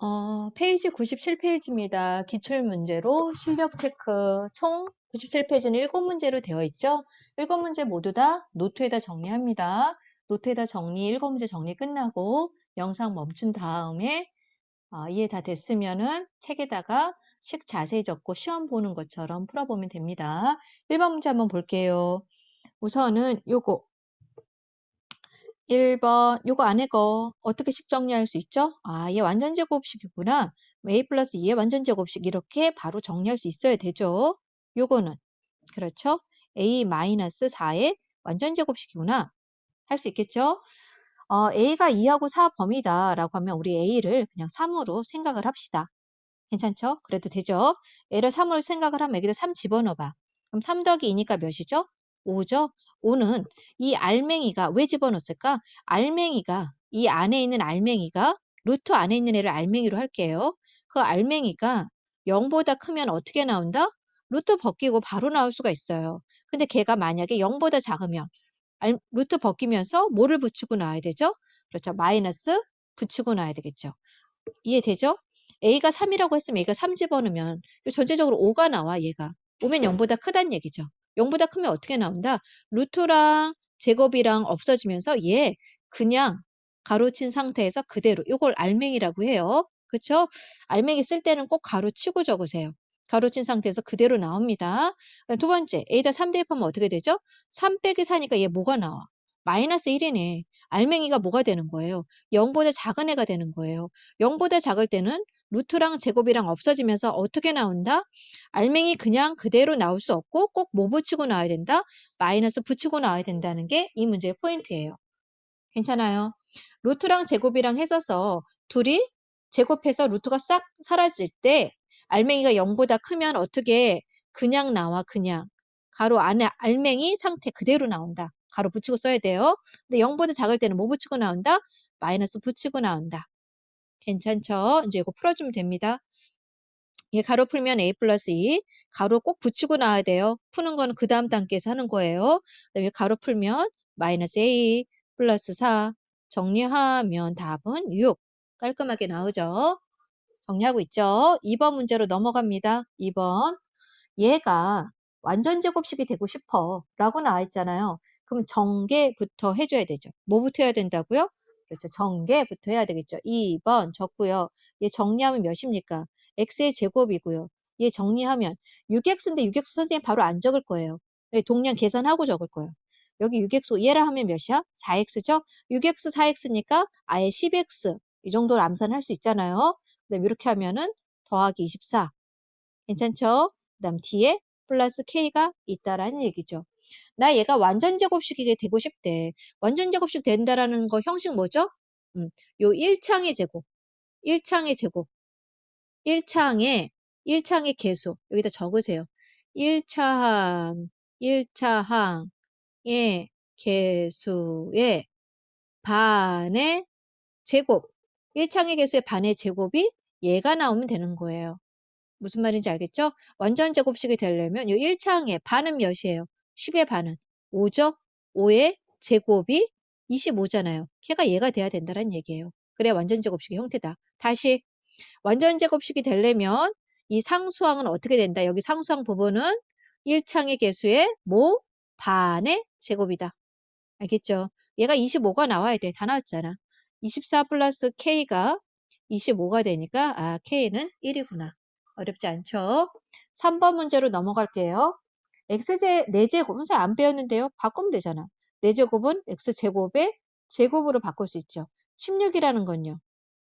어, 페이지 97페이지입니다. 기출문제로 실력 체크 총 97페이지는 7문제로 되어 있죠. 7문제 모두 다 노트에다 정리합니다. 노트에다 정리, 7문제 정리 끝나고 영상 멈춘 다음에 어, 이해 다 됐으면은 책에다가 식 자세히 적고 시험 보는 것처럼 풀어보면 됩니다. 1번 문제 한번 볼게요. 우선은 요거 1번 요거 안에 거 어떻게 식 정리할 수 있죠? 아, 얘 완전 제곱식이구나. a 플러스 2의 완전 제곱식 이렇게 바로 정리할 수 있어야 되죠. 요거는 그렇죠? a 마이너스 4의 완전 제곱식이구나. 할 수 있겠죠? 어, a가 2하고 4 범위다 라고 하면 우리 a를 그냥 3으로 생각을 합시다. 괜찮죠? 그래도 되죠? a를 3으로 생각을 하면 여기다 3 집어넣어봐. 그럼 3 더하기 2니까 몇이죠? 5죠? 5는 이 알맹이가 왜 집어넣었을까? 알맹이가 이 안에 있는 알맹이가 루트 안에 있는 애를 알맹이로 할게요. 그 알맹이가 0보다 크면 어떻게 나온다? 루트 벗기고 바로 나올 수가 있어요. 근데 걔가 만약에 0보다 작으면 알, 루트 벗기면서 뭐를 붙이고 나와야 되죠? 그렇죠. 마이너스 붙이고 나와야 되겠죠. 이해되죠? A가 3이라고 했으면 A가 3 집어넣으면 전체적으로 5가 나와 얘가. 5면 0보다 크다는 얘기죠. 0보다 크면 어떻게 나온다? 루트랑 제곱이랑 없어지면서 얘 그냥 가로친 상태에서 그대로 이걸 알맹이라고 해요. 그쵸? 알맹이 쓸 때는 꼭 가로치고 적으세요. 가로친 상태에서 그대로 나옵니다. 두 번째, A다 3 대 입하면 어떻게 되죠? 3 빼기 4니까 얘 뭐가 나와? 마이너스 1이네. 알맹이가 뭐가 되는 거예요? 0보다 작은 애가 되는 거예요. 0보다 작을 때는 루트랑 제곱이랑 없어지면서 어떻게 나온다? 알맹이 그냥 그대로 나올 수 없고 꼭 뭐 붙이고 나와야 된다? 마이너스 붙이고 나와야 된다는 게 이 문제의 포인트예요. 괜찮아요? 루트랑 제곱이랑 했어서 둘이 제곱해서 루트가 싹 사라질 때 알맹이가 0보다 크면 어떻게 그냥 나와 그냥 가로 안에 알맹이 상태 그대로 나온다. 가로 붙이고 써야 돼요. 근데 0보다 작을 때는 뭐 붙이고 나온다? 마이너스 붙이고 나온다. 괜찮죠? 이제 이거 풀어주면 됩니다. 예, 가로 풀면 a 플러스 2, 가로 꼭 붙이고 나와야 돼요. 푸는 거는 그 다음 단계에서 하는 거예요. 그 다음에 가로 풀면 마이너스 a 플러스 4 정리하면 답은 6 깔끔하게 나오죠. 정리하고 있죠. 2번 문제로 넘어갑니다. 2번 얘가 완전 제곱식이 되고 싶어 라고 나와 있잖아요. 그럼 정계부터 해줘야 되죠. 뭐부터 해야 된다고요? 그렇죠. 정계부터 해야 되겠죠. 2번 적고요. 얘 정리하면 몇입니까? x의 제곱이고요. 얘 정리하면 6x인데 6x 선생님 바로 안 적을 거예요. 동량 계산하고 적을 거예요. 여기 6x 얘라 하면 몇이야? 4x죠? 6x 4x니까 아예 10x 이 정도로 암산할 수 있잖아요. 그다음 이렇게 하면은 더하기 24 괜찮죠? 그 다음 뒤에 플러스 k가 있다라는 얘기죠. 나 얘가 완전 제곱식이 되고 싶대. 완전 제곱식 된다라는 거 형식 뭐죠? 음, 요 1창의 제곱. 1창의 제곱. 1창의 1창의 개수. 여기다 적으세요. 1차항 1차항의 개수의 반의 제곱. 1창의 개수의 반의 제곱이 얘가 나오면 되는 거예요. 무슨 말인지 알겠죠? 완전 제곱식이 되려면 이 1차항의 반은 몇이에요? 10의 반은 5죠? 5의 제곱이 25잖아요. 걔가 얘가 돼야 된다는 얘기예요. 그래야 완전 제곱식의 형태다. 다시 완전 제곱식이 되려면 이 상수항은 어떻게 된다? 여기 상수항 부분은 1창의 개수의 뭐? 반의 제곱이다. 알겠죠? 얘가 25가 나와야 돼. 다 나왔잖아. 24 플러스 K가 25가 되니까 아 K는 1이구나. 어렵지 않죠? 3번 문제로 넘어갈게요. X제 4제곱, 선생님 안 배웠는데요. 바꾸면 되잖아. 4제곱은 x제곱의 제곱으로 바꿀 수 있죠. 16이라는 건요.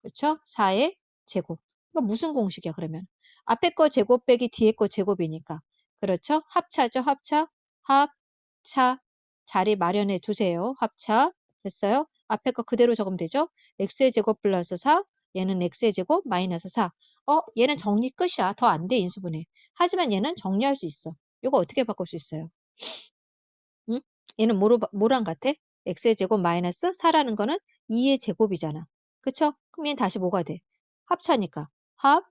그렇죠? 4의 제곱. 이거 무슨 공식이야 그러면? 앞에 거 제곱 빼기 뒤에 거 제곱이니까. 그렇죠? 합차죠. 합차. 합차. 자리 마련해 두세요. 합차. 됐어요? 앞에 거 그대로 적으면 되죠? x의 제곱 플러스 4. 얘는 x의 제곱 마이너스 4. 어, 얘는 정리 끝이야. 더 안 돼, 인수분해. 하지만 얘는 정리할 수 있어. 이거 어떻게 바꿀 수 있어요? 응? 얘는 뭐로, 뭐랑 같아? x의 제곱 마이너스 4라는 거는 2의 제곱이잖아. 그쵸? 그럼 얘는 다시 뭐가 돼? 합차니까. 합,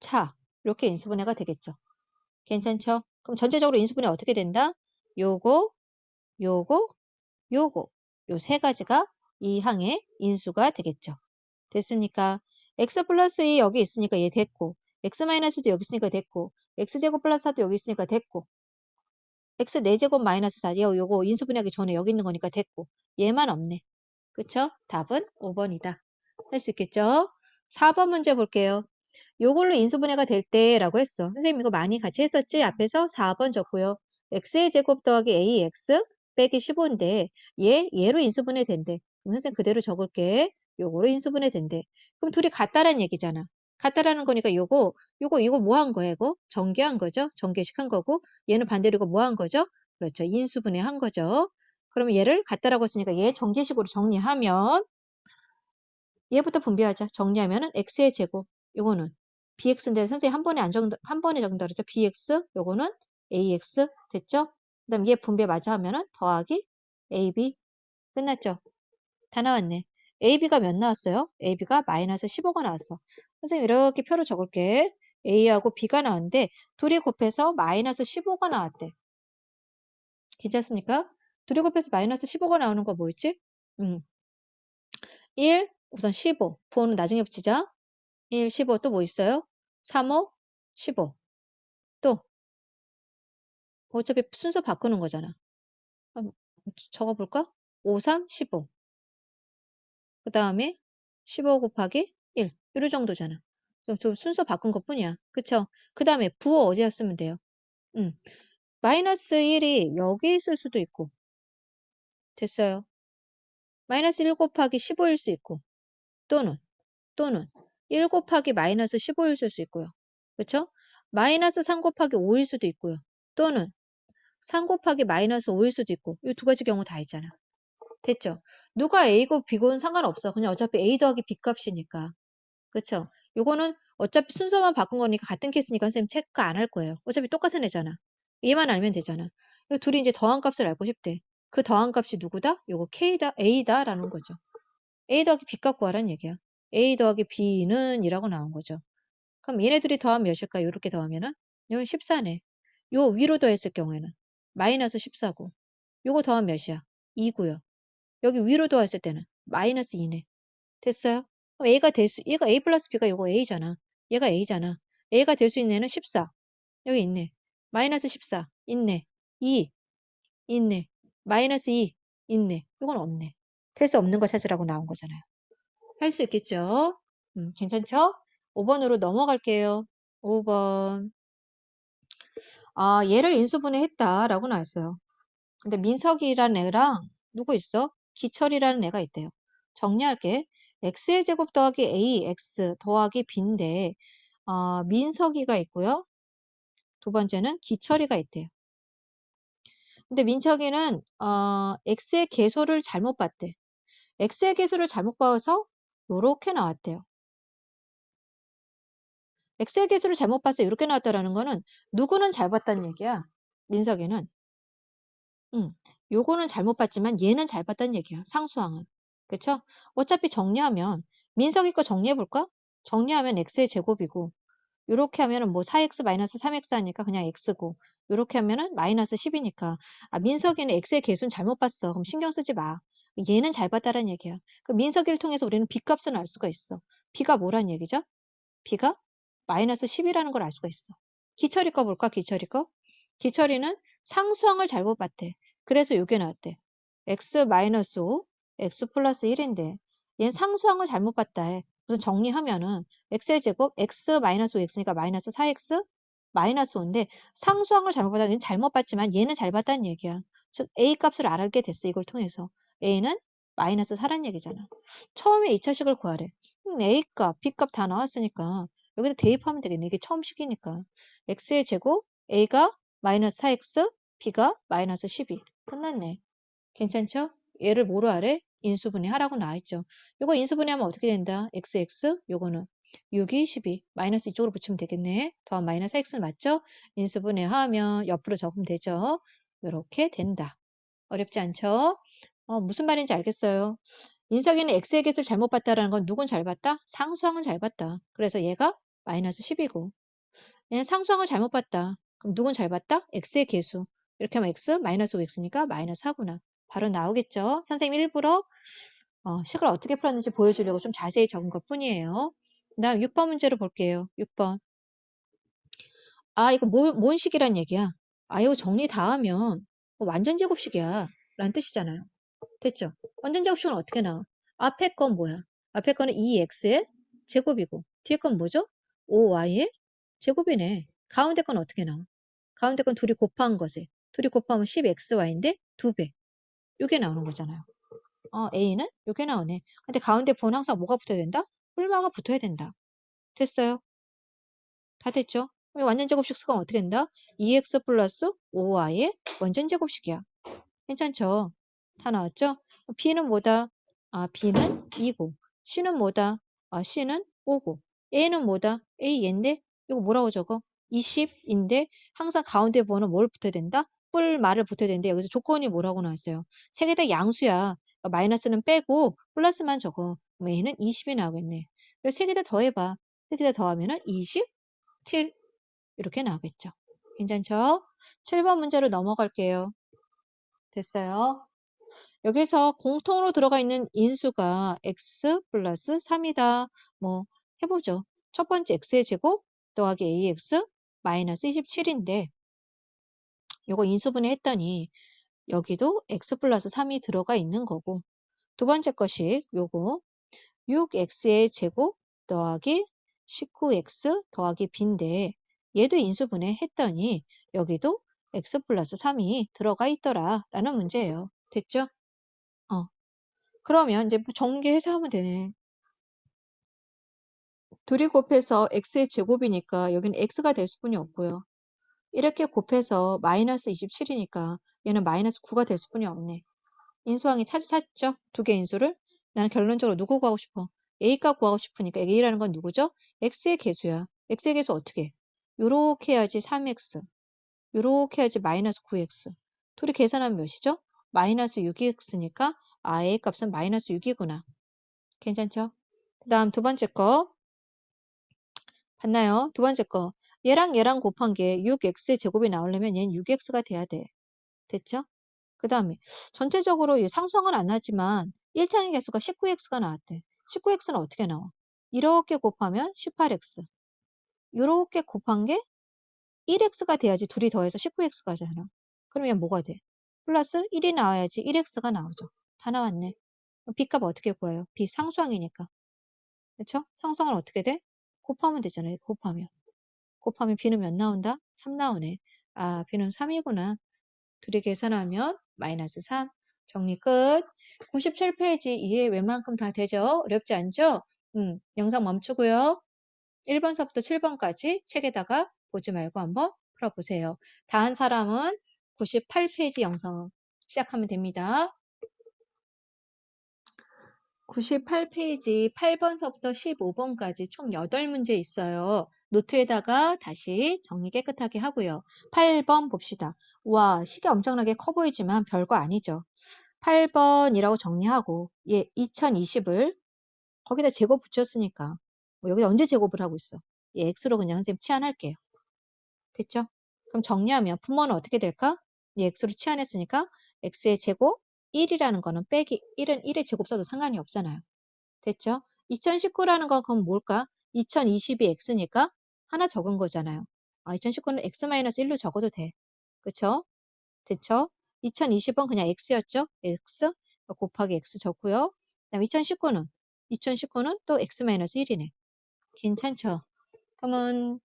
차. 이렇게 인수분해가 되겠죠. 괜찮죠? 그럼 전체적으로 인수분해 어떻게 된다? 요거, 요거, 요거. 요 세 가지가 이 항의 인수가 되겠죠. 됐습니까? x 플러스 2 여기 있으니까 얘 됐고 x 마이너스 2도 여기 있으니까 됐고 x제곱 플러스 4도 여기 있으니까 됐고 x 4제곱 마이너스 4 요거, 요거 인수분해하기 전에 여기 있는 거니까 됐고 얘만 없네. 그쵸? 답은 5번이다. 할 수 있겠죠? 4번 문제 볼게요. 요걸로 인수분해가 될 때라고 했어. 선생님 이거 많이 같이 했었지? 앞에서 4번 적고요. x의 제곱 더하기 ax 빼기 15인데 얘 얘로 인수분해 된대. 그럼 선생님 그대로 적을게. 요거로 인수분해 된대. 그럼 둘이 같다란 얘기잖아. 같다라는 거니까 요거 요거 이거 뭐 한 거야 이거? 전개한 거죠? 전개식 한 거고 얘는 반대로 이거 뭐 한 거죠? 그렇죠. 인수분해 한 거죠. 그러면 얘를 같다라고 했으니까 얘 전개식으로 정리하면 얘부터 분배하자. 정리하면은 x의 제곱 요거는 bx인데 선생님 한 번에 안 적는다 한 번에 적는다 그랬죠? bx 요거는 ax 됐죠? 그다음 얘 분배 마저 하면은 더하기 ab 끝났죠? 다 나왔네. ab가 몇 나왔어요? ab가 마이너스 15가 나왔어. 선생님 이렇게 표로 적을게. a하고 b가 나왔는데 둘이 곱해서 마이너스 15가 나왔대. 괜찮습니까? 둘이 곱해서 마이너스 15가 나오는 거 뭐였지? 음. 1, 우선 15. 부호는 나중에 붙이자. 1, 15 또 뭐 있어요? 3, 5, 15. 또 어차피 순서 바꾸는 거잖아. 적어볼까? 5, 3, 15. 그 다음에 15 곱하기 1. 이런 정도잖아. 좀, 좀 순서 바꾼 것 뿐이야. 그쵸? 그 다음에 부호 어디다 쓰면 돼요? 음. 마이너스 1이 여기 있을 수도 있고. 됐어요. 마이너스 1 곱하기 15일 수 있고. 또는, 또는 1 곱하기 마이너스 15일 수 있고요. 그쵸? 마이너스 3 곱하기 5일 수도 있고요. 또는 3 곱하기 마이너스 5일 수도 있고. 이 두 가지 경우 다 있잖아. 됐죠? 누가 A고 B고는 상관없어. 그냥 어차피 A 더하기 B 값이니까. 그쵸? 요거는 어차피 순서만 바꾼 거니까 같은 케이스니까 선생님 체크 안 할 거예요. 어차피 똑같은 애잖아. 얘만 알면 되잖아. 이 둘이 이제 더한 값을 알고 싶대. 그 더한 값이 누구다? 요거 K다, A다 라는 거죠. A 더하기 B 값 구하라는 얘기야. A 더하기 B는 이라고 나온 거죠. 그럼 얘네들이 더하면 몇일까요? 이렇게 더하면은 이건 14네. 요 위로 더했을 경우에는 마이너스 14고 요거 더하면 몇이야? 2고요. 여기 위로 더했을 때는 마이너스 2네. 됐어요? A가 될 수, 얘가 A 플러스 B가 요거 A잖아. 얘가 A잖아. A가 될 수 있는 애는 14. 여기 있네. 마이너스 14. 있네. 2. 있네. 마이너스 2. 있네. 이건 없네. 될 수 없는 거 찾으라고 나온 거잖아요. 할 수 있겠죠? 음, 괜찮죠? 5번으로 넘어갈게요. 5번. 아, 얘를 인수분해 했다라고 나왔어요. 근데 민석이라는 애랑 누구 있어? 기철이라는 애가 있대요. 정리할게. X의 제곱 더하기 ax 더하기 b인데 어, 민석이가 있고요. 두 번째는 기철이가 있대요. 근데 민석이는 어, x의 개소를 잘못 봤대. x의 개수를 잘못 봐서 이렇게 나왔대요. x의 개수를 잘못 봐서 이렇게 나왔다라는 거는 누구는 잘 봤다는 얘기야. 민석이는. 응. 요거는 잘못 봤지만 얘는 잘 봤다는 얘기야. 상수항은. 그쵸? 어차피 정리하면 민석이 거 정리해 볼까? 정리하면 x의 제곱이고 요렇게 하면은 뭐 4x 마이너스 3x 하니까 그냥 x고 요렇게 하면은 마이너스 10이니까 아 민석이는 x의 개수는 잘못 봤어. 그럼 신경 쓰지 마. 얘는 잘 봤다는 얘기야. 그 민석이를 통해서 우리는 b값은 알 수가 있어. b가 뭐란 얘기죠? b가 마이너스 10이라는 걸 알 수가 있어. 기철이 거 볼까? 기철이 거? 기철이는 상수항을 잘못 봤대. 그래서 요게 나왔대. x 마이너스 5, x 플러스 1인데 얘는 상수항을 잘못 봤다 해. 무슨 정리하면은 x의 제곱 x 마이너스 5x니까 마이너스 4x 마이너스 5인데 상수항을 잘못 봤다. 얘는 잘못 봤지만 얘는 잘 봤다는 얘기야. 즉 a 값을 알게 됐어. 이걸 통해서. a는 마이너스 4란 얘기잖아. 처음에 2차식을 구하래. 음, a 값, b 값 다 나왔으니까 여기다 대입하면 되겠네. 이게 처음 식이니까. x의 제곱 a가 마이너스 4x, b가 마이너스 12. 끝났네. 괜찮죠? 얘를 뭐로 하래? 인수분해 하라고 나와있죠. 요거 인수분해하면 어떻게 된다? xx 요거는 6이 12 마이너스 이쪽으로 붙이면 되겠네. 더한 마이너스 x는 맞죠? 인수분해 하면 옆으로 적으면 되죠. 이렇게 된다. 어렵지 않죠? 어, 무슨 말인지 알겠어요. 인석이는 x의 개수를 잘못 봤다라는 건 누군 잘 봤다? 상수항은 잘 봤다. 그래서 얘가 마이너스 10이고 얘는 상수항을 잘못 봤다. 그럼 누군 잘 봤다? x의 개수. 이렇게 하면 x 마이너스 5x니까 마이너스 4구나. 바로 나오겠죠. 선생님 일부러 어, 식을 어떻게 풀었는지 보여주려고 좀 자세히 적은 것 뿐이에요. 그 다음 6번 문제로 볼게요. 6번. 아, 이거 뭐, 뭔 식이란 얘기야? 아, 이거 정리 다 하면 뭐 완전 제곱식이야. 라는 뜻이잖아요. 됐죠? 완전 제곱식은 어떻게 나와? 앞에 건 뭐야? 앞에 거는 2x의 제곱이고 뒤에 건 뭐죠? 5y의 제곱이네. 가운데 건 어떻게 나와? 가운데 건 둘이 곱한 것에 둘이 곱하면 10xy인데 2배. 이게 나오는 거잖아요. 어, a는 이게 나오네. 근데 가운데 본 항상 뭐가 붙어야 된다? 뿔마가 붙어야 된다. 됐어요? 다 됐죠? 완전 제곱식 수가 어떻게 된다? 2x 플러스 5y의 완전 제곱식이야. 괜찮죠? 다 나왔죠? b는 뭐다? 아, b는 2고 c는 뭐다? 아, c는 5고 a는 뭐다? a 얘인데 이거 뭐라고 적어? 20인데 항상 가운데 번호 뭘 붙어야 된다? 뿔 말을 붙어야 되는데 여기서 조건이 뭐라고 나왔어요? 세 개 다 양수야. 그러니까 마이너스는 빼고 플러스만 적어. 그럼 a는 20이 나오겠네. 그래서 세 개 다 더해봐. 세 개 다 더하면 은 27 이렇게 나오겠죠. 괜찮죠? 7번 문제로 넘어갈게요. 됐어요. 여기서 공통으로 들어가 있는 인수가 x 플러스 3이다. 뭐 해보죠. 첫 번째 x의 제곱 더하기 ax 마이너스 27인데 요거 인수분해 했더니 여기도 x 플러스 3이 들어가 있는 거고 두 번째 것이 요거 6x의 제곱 더하기 19x 더하기 b인데 얘도 인수분해 했더니 여기도 x 플러스 3이 들어가 있더라 라는 문제예요. 됐죠? 어. 그러면 이제 뭐 전개해서 하면 되네. 둘이 곱해서 x의 제곱이니까 여기는 x가 될 수뿐이 없고요. 이렇게 곱해서 마이너스 27이니까 얘는 마이너스 9가 될 수뿐이 없네. 인수항이 찾, 찾죠? 두 개 인수를. 나는 결론적으로 누구 구하고 싶어? a값 구하고 싶으니까 a라는 건 누구죠? x의 개수야. x의 개수 어떻게 해? 요렇게 해야지 3x. 요렇게 해야지 마이너스 9x. 둘이 계산하면 몇이죠? 마이너스 6x니까 아, a 값은 마이너스 6이구나. 괜찮죠? 그 다음 두 번째 거. 봤나요? 두 번째 거. 얘랑 얘랑 곱한 게 6x의 제곱이 나오려면 얘는 6x가 돼야 돼. 됐죠? 그 다음에 전체적으로 상수항은 안 하지만 1차의 개수가 19x가 나왔대. 19x는 어떻게 나와? 이렇게 곱하면 18x. 이렇게 곱한 게 1x가 돼야지 둘이 더해서 19x가 하잖아. 그러면 뭐가 돼? 플러스 1이 나와야지 1x가 나오죠. 다 나왔네. b값 어떻게 구해요? b 상수항이니까. 그렇죠? 상수항은 어떻게 돼? 곱하면 되잖아요. 곱하면. 곱하면 b는 몇 나온다? 3 나오네. 아, b는 3이구나. 둘이 계산하면 마이너스 3. 정리 끝. 97페이지 이해 웬만큼 다 되죠? 어렵지 않죠? 음, 영상 멈추고요. 1번서부터 7번까지 책에다가 보지 말고 한번 풀어보세요. 다 한 사람은 98페이지 영상 시작하면 됩니다. 98페이지 8번서부터 15번까지 총 8문제 있어요. 노트에다가 다시 정리 깨끗하게 하고요. 8번 봅시다. 와, 시계 엄청나게 커 보이지만 별거 아니죠. 8번이라고 정리하고 얘 2020을 거기다 제곱 붙였으니까 뭐 여기 언제 제곱을 하고 있어? 얘 x로 그냥 선생님 치환할게요. 됐죠? 그럼 정리하면 분모는 어떻게 될까? 얘 x로 치환했으니까 x의 제곱 1이라는 거는 빼기 1은 1의 제곱 써도 상관이 없잖아요. 됐죠? 2019라는 건 그럼 뭘까? 2020이 x니까 하나 적은 거잖아요. 아, 2019는 x-1로 적어도 돼. 그쵸? 됐죠? 2020은 그냥 x였죠? x 곱하기 x 적고요. 그다음 2019는 2019는 또 x-1이네. 괜찮죠? 그러면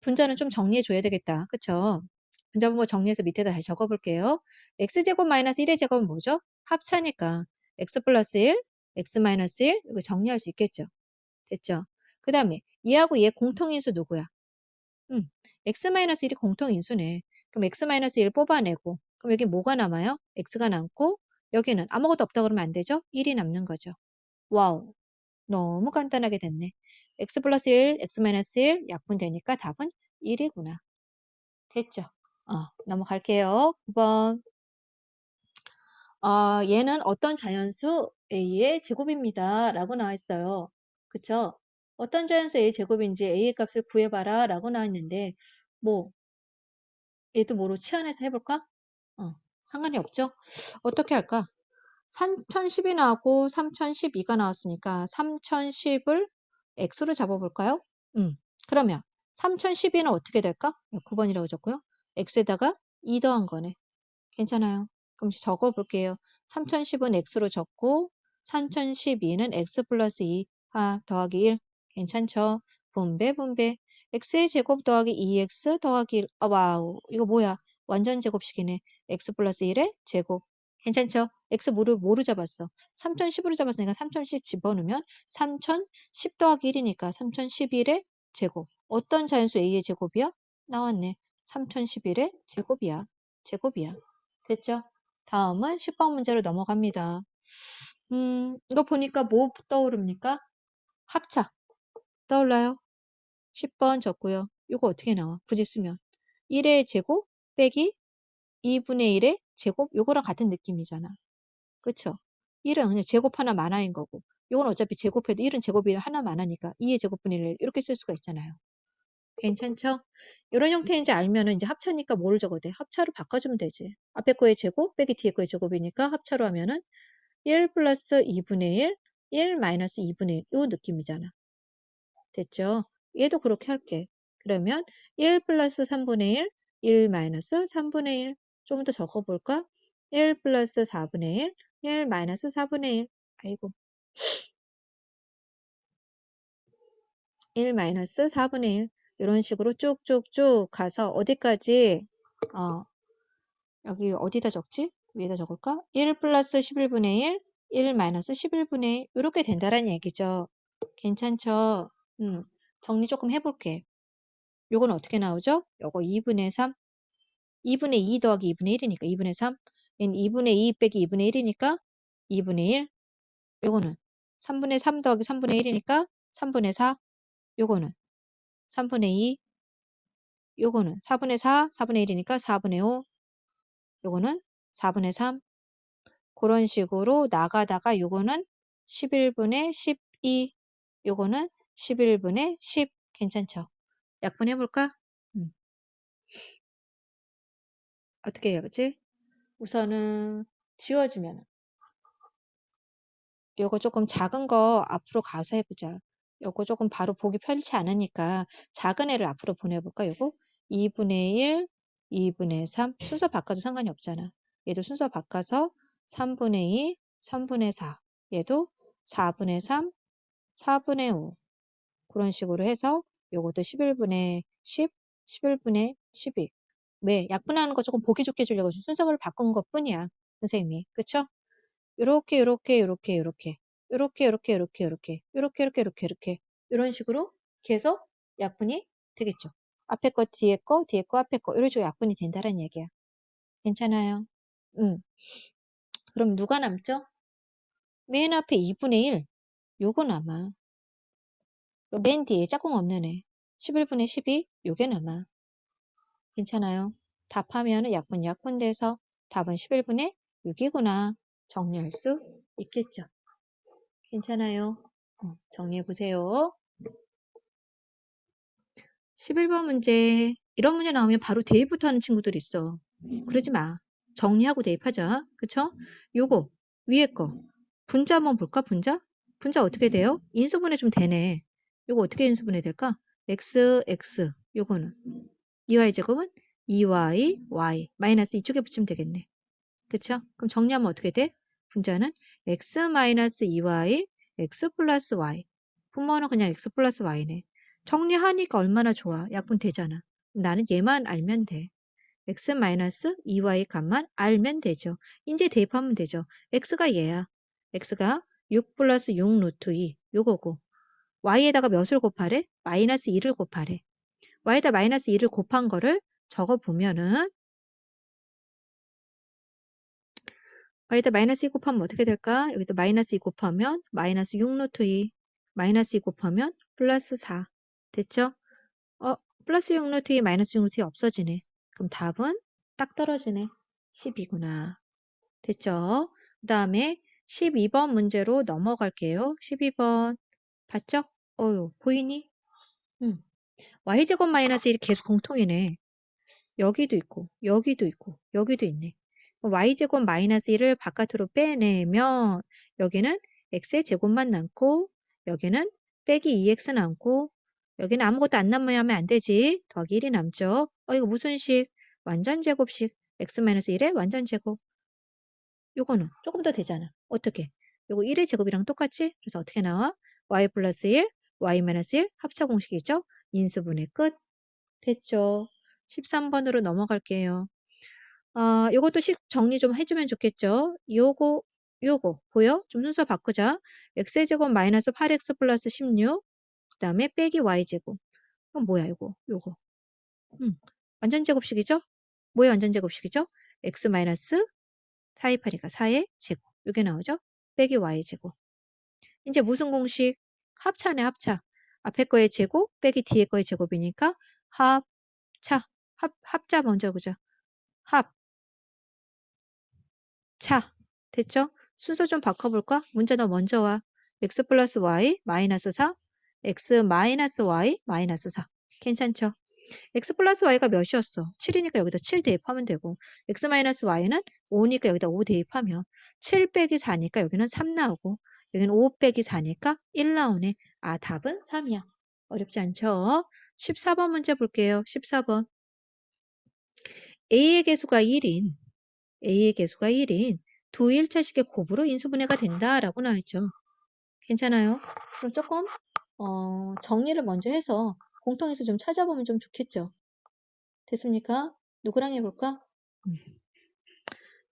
분자는 좀 정리해 줘야 되겠다. 그쵸? 분자 분모 정리해서 밑에다 다시 적어볼게요. x제곱 마이너스 1의 제곱은 뭐죠? 합차니까 x 플러스 1, x 마이너스 1 이거 정리할 수 있겠죠? 됐죠? 그 다음에 얘하고 얘 공통인수 누구야? 음, x 마이너스 1이 공통인수네. 그럼 x 마이너스 1 뽑아내고 그럼 여기 뭐가 남아요? x가 남고 여기는 아무것도 없다 그러면 안 되죠? 1이 남는 거죠. 와우, 너무 간단하게 됐네. x 플러스 1, x 마이너스 1 약분되니까 답은 1이구나. 됐죠? 어, 넘어갈게요. 9번. 어, 얘는 어떤 자연수 a의 제곱입니다. 라고 나와 있어요. 그쵸? 어떤 자연수 a의 제곱인지 a의 값을 구해봐라 라고 나와 있는데 뭐 얘도 뭐로 치환해서 해볼까? 어, 상관이 없죠? 어떻게 할까? 3010이 나왔고 3012가 나왔으니까 3010을 x로 잡아볼까요? 음, 그러면 3012는 어떻게 될까? 9번이라고 적고요. x에다가 2 더한 거네. 괜찮아요. 그럼 적어 볼게요. 3010은 x로 적고 3012는 x 플러스 2 아, 더하기 1 괜찮죠? 분배 분배 x의 제곱 더하기 2x 더하기 1 아, 와우 이거 뭐야? 완전 제곱식이네. x 플러스 1의 제곱 괜찮죠? x 뭐를 뭐로 잡았어? 3010으로 잡았으니까 3010 집어넣으면 3010 더하기 1이니까 3011의 제곱 어떤 자연수 a의 제곱이야? 나왔네. 3011의 제곱이야. 제곱이야. 됐죠? 다음은 10번 문제로 넘어갑니다. 음, 이거 보니까 뭐 떠오릅니까? 합차. 떠올라요? 10 번 적고요. 이거 어떻게 나와? 굳이 쓰면. 1의 제곱 빼기 2분의 1의 제곱 요거랑 같은 느낌이잖아. 그쵸? 1은 그냥 제곱 하나 만화인 거고 요건 어차피 제곱해도 1은 제곱이 하나 만화니까 2의 제곱분의 1 이렇게 쓸 수가 있잖아요. 괜찮죠? 이런 형태인지 알면 은 이제 합차니까 뭐를 적어도 돼? 합차로 바꿔주면 되지. 앞에 거의 제곱 빼기 뒤에 거의 제곱이니까 합차로 하면은 1 플러스 2분의 1, 1 마이너스 2분의 1. 요 느낌이잖아. 됐죠? 얘도 그렇게 할게. 그러면 1 플러스 3분의 1, 1 마이너스 3분의 1. 좀 더 적어볼까? 1 플러스 4분의 1, 1 마이너스 4분의 1. 아이고. 1 마이너스 4분의 1. 이런 식으로 쭉쭉쭉 가서 어디까지 어, 여기 어디다 적지? 위에다 적을까? 1 플러스 11분의 1, 1 마이너스 11분의 1 이렇게 된다라는 얘기죠. 괜찮죠? 음, 정리 조금 해볼게. 요건 어떻게 나오죠? 요거 2분의 3, 2분의 2 더하기 2분의 1이니까 2분의 3, 얘는 2분의 2 빼기 2분의 1이니까 2분의 1, 요거는 3분의 3 더하기 3분의 1이니까 3분의 4, 요거는 3분의 2, 요거는 4분의 4, 4분의 1이니까 4분의 5, 요거는 4분의 3. 그런 식으로 나가다가 요거는 11분의 12, 요거는 11분의 10. 괜찮죠? 약분해 볼까? 음. 어떻게 해야지? 우선은 지워주면 요거 조금 작은 거 앞으로 가서 해보자. 요거 조금 바로 보기 편치 않으니까 작은 애를 앞으로 보내볼까? 요거 2분의 1, 2분의 3 순서 바꿔도 상관이 없잖아. 얘도 순서 바꿔서 3분의 2, 3분의 4 얘도 4분의 3, 4분의 5 그런 식으로 해서 요것도 11분의 10, 11분의 12. 왜? 약분하는 거 조금 보기 좋게 주려고 순서를 바꾼 것 뿐이야. 선생님이. 그쵸? 요렇게, 요렇게, 요렇게, 요렇게. 요렇게, 요렇게, 요렇게, 요렇게. 요렇게, 요렇게, 요렇게, 요렇게. 요런 식으로 계속 약분이 되겠죠. 앞에 거, 뒤에 거, 뒤에 거, 앞에 거. 이런 식으로 약분이 된다는 얘기야. 괜찮아요? 음. 그럼 누가 남죠? 맨 앞에 2분의 1. 요거 남아. 맨 뒤에 짝꿍 없는 애 11분의 12 요게 남아. 괜찮아요? 답하면 약분 약분돼서 답은 11분의 6이구나. 정리할 수 있겠죠. 괜찮아요. 어, 정리해 보세요. 11번 문제. 이런 문제 나오면 바로 대입부터 하는 친구들 있어. 그러지 마. 정리하고 대입하자. 그쵸? 요거, 위에 거. 분자 한번 볼까? 분자? 분자 어떻게 돼요? 인수분해 좀 되네. 요거 어떻게 인수분해 될까? x, x. 요거는. 2y 제곱은 2y, y. 마이너스 이쪽에 붙이면 되겠네. 그쵸? 그럼 정리하면 어떻게 돼? 분자는 x 마이너스 2y, x 플러스 y. 분모는 그냥 x 플러스 y네. 정리하니까 얼마나 좋아. 약분 되잖아. 나는 얘만 알면 돼. x 마이너스 2y 값만 알면 되죠. 이제 대입하면 되죠. x가 얘야. x가 6 플러스 6 루트 2 요거고 y에다가 몇을 곱하래? 마이너스 2를 곱하래. y에다 마이너스 2를 곱한 거를 적어보면은 y에다 마이너스 2 곱하면 어떻게 될까? 여기도 마이너스 2 곱하면 마이너스 6 루트 2 마이너스 2 곱하면 플러스 4 됐죠? 어 플러스 6 루트 2 마이너스 6 루트 2 없어지네. 그럼 답은 딱 떨어지네. 10이구나. 됐죠? 그 다음에 12번 문제로 넘어갈게요. 12번 봤죠? 어유 보이니? 응. y제곱 마이너스 1이 계속 공통이네. 여기도 있고 여기도 있고 여기도 있네. y제곱 마이너스 1을 바깥으로 빼내면 여기는 x의 제곱만 남고 여기는 빼기 2x 남고 여기는 아무것도 안 남으면 안 되지. 더하기 1이 남죠. 어 이거 무슨 식? 완전 제곱식. x-1의 완전 제곱. 요거는 조금 더 되잖아. 어떻게? 요거 1의 제곱이랑 똑같지? 그래서 어떻게 나와? y 플러스 1, y-1 합차 공식이죠? 인수분해 끝. 됐죠? 13번으로 넘어갈게요. 아, 요것도 식 정리 좀 해주면 좋겠죠? 요거, 요거, 보여? 좀 순서 바꾸자. x제곱 마이너스 8x 플러스 16, 그 다음에 빼기 y제곱. 그럼 뭐야, 요거, 요거. 음, 완전 제곱식이죠? 뭐의 완전 제곱식이죠? x 마이너스 428이니까 4의 제곱. 요게 나오죠? 빼기 y제곱. 이제 무슨 공식? 합차네, 합차. 앞에 거의 제곱, 빼기 뒤에 거의 제곱이니까 합차. 합, 합자 먼저 보자. 합. 차. 됐죠? 순서 좀 바꿔볼까? 문제 너 먼저 와. x 플러스 y 마이너스 4, x 마이너스 y 마이너스 4. 괜찮죠? x 플러스 y가 몇이었어? 7이니까 여기다 7 대입하면 되고 x 마이너스 y는 5니까 여기다 5 대입하면 7 빼기 4니까 여기는 3 나오고 여기는 5 빼기 4니까 1 나오네. 아 답은 3이야. 어렵지 않죠? 14번 문제 볼게요. 14번 a의 개수가 1인 a의 개수가 1인 두 1차식의 곱으로 인수분해가 된다라고 나와있죠. 괜찮아요? 그럼 조금 어, 정리를 먼저 해서 공통에서 좀 찾아보면 좀 좋겠죠. 됐습니까? 누구랑 해볼까? 음.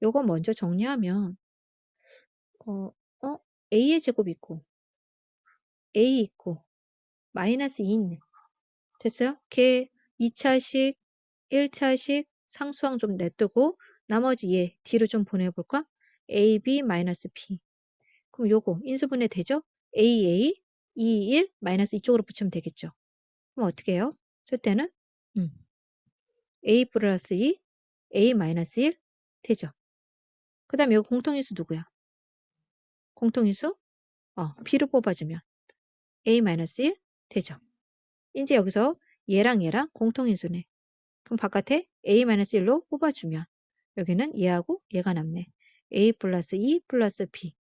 요거 먼저 정리하면 어, 어? A의 제곱 있고 a 있고 마이너스 2 있네. 됐어요? 걔 2차식, 1차식 상수항 좀 냅두고 나머지 얘 뒤로 좀 보내볼까? ab 마이너스 b 그럼 요거 인수분해 되죠? aa 2, 1 마이너스 이쪽으로 붙이면 되겠죠. 그럼 어떻게 해요? 쓸 때는 음. a 플러스 2, a 마이너스 1 되죠. 그 다음에 여기 공통인수 누구야? 공통인수? 어, b로 뽑아주면 a 마이너스 1 되죠. 이제 여기서 얘랑 얘랑 공통인수네. 그럼 바깥에 a 마이너스 1로 뽑아주면 여기는 얘하고 얘가 남네. a 플러스 2 플러스 b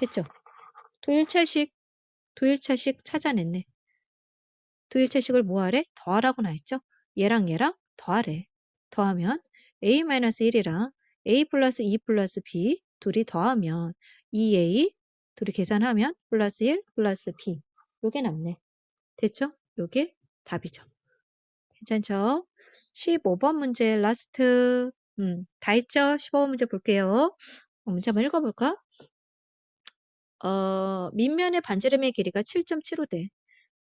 됐죠? 도일차식 도일차식 찾아냈네. 도일차식을 뭐하래? 더하라고 나있죠? 얘랑 얘랑 더하래. 더하면 a-1이랑 a 플러스 2 플러스 b 둘이 더하면 2a 둘이 계산하면 플러스 1 플러스 b 요게 남네. 됐죠? 요게 답이죠. 괜찮죠? 15번 문제 라스트 음, 다 했죠? 15번 문제 볼게요. 어, 문제 한번 읽어볼까? 어, 밑면의 반지름의 길이가 7.75대.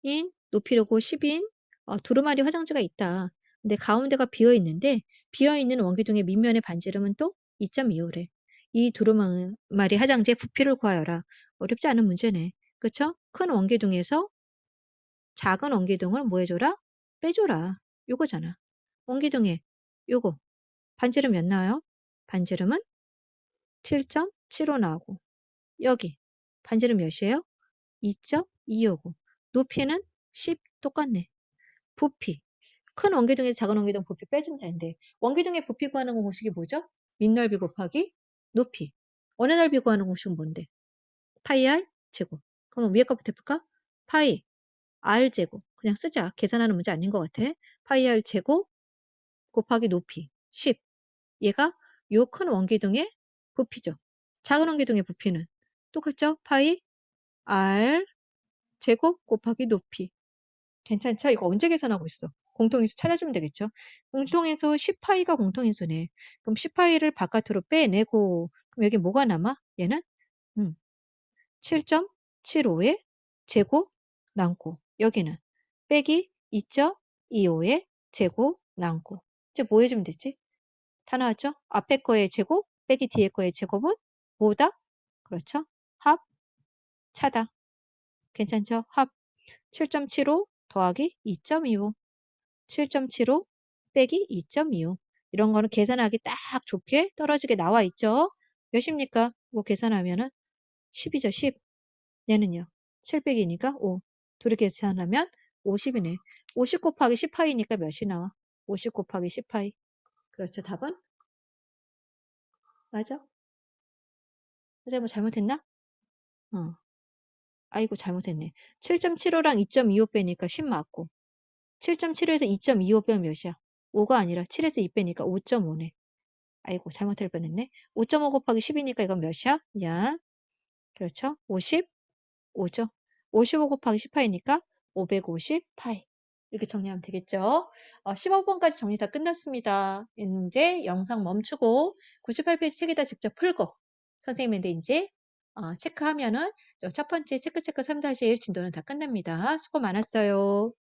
인, 높이로고 10인, 어, 두루마리 화장지가 있다. 근데 가운데가 비어 있는데 비어 있는 원기둥의 밑면의 반지름은 또 2.25래. 이 두루마리 화장지의 부피를 구하여라. 어렵지 않은 문제네. 그쵸? 큰 원기둥에서 작은 원기둥을 뭐 해줘라? 빼줘라. 요거잖아. 원기둥에 요거 반지름 몇 나와요? 반지름은 7.75 나오고 여기 반지름 몇이에요? 2.259 높이는 10 똑같네. 부피 큰 원기둥에서 작은 원기둥 부피 빼주면 되는데 원기둥의 부피 구하는 공식이 뭐죠? 밑넓이 곱하기 높이 어느 넓이 구하는 공식은 뭔데? 파이 r 제곱 그럼 위에 거부터 해볼까? 파이 r 제곱 그냥 쓰자 계산하는 문제 아닌 것 같아 파이 r 제곱 곱하기 높이 10 얘가 요 큰 원기둥의 부피죠 작은 원기둥의 부피는 똑같죠? 파이 r 제곱 곱하기 높이 괜찮죠? 이거 언제 계산하고 있어? 공통인수 찾아주면 되겠죠? 공통인수 10파이가 공통인수네. 그럼 10파이를 바깥으로 빼내고 그럼 여기 뭐가 남아? 얘는 음, 7.75의 제곱 남고 여기는 빼기 2.25의 제곱 남고 이제 뭐 해주면 되지? 다 나왔죠? 앞에 거의 제곱 빼기 뒤에 거의 제곱은 뭐다? 그렇죠? 합 차다. 괜찮죠? 합 7.75 더하기 2.25 7.75 빼기 2.25 이런 거는 계산하기 딱 좋게 떨어지게 나와 있죠. 몇입니까? 이거 계산하면은 10이죠. 10. 얘는요. 7 빼기니까 5. 둘이 계산하면 50이네. 50 곱하기 10파이니까 몇이 나와? 50 곱하기 10파이. 그렇죠. 답은 맞아? 선생님 뭐 잘못했나? 어. 아이고 잘못했네. 7.75랑 2.25 빼니까 10 맞고 7.75에서 2.25 빼면 몇이야? 5가 아니라 7에서 2 빼니까 5.5네. 아이고 잘못할 뻔했네. 5.5 곱하기 10이니까 이건 몇이야? 야. 그렇죠? 50? 5죠. 55 곱하기 18이니까 550 파이. 이렇게 정리하면 되겠죠? 어, 15번까지 정리 다 끝났습니다. 이제 영상 멈추고 98페이지 책에다 직접 풀고 선생님한테 이제 어, 체크하면은 첫 번째 체크 체크 3-1 진도는 다 끝납니다. 수고 많았어요.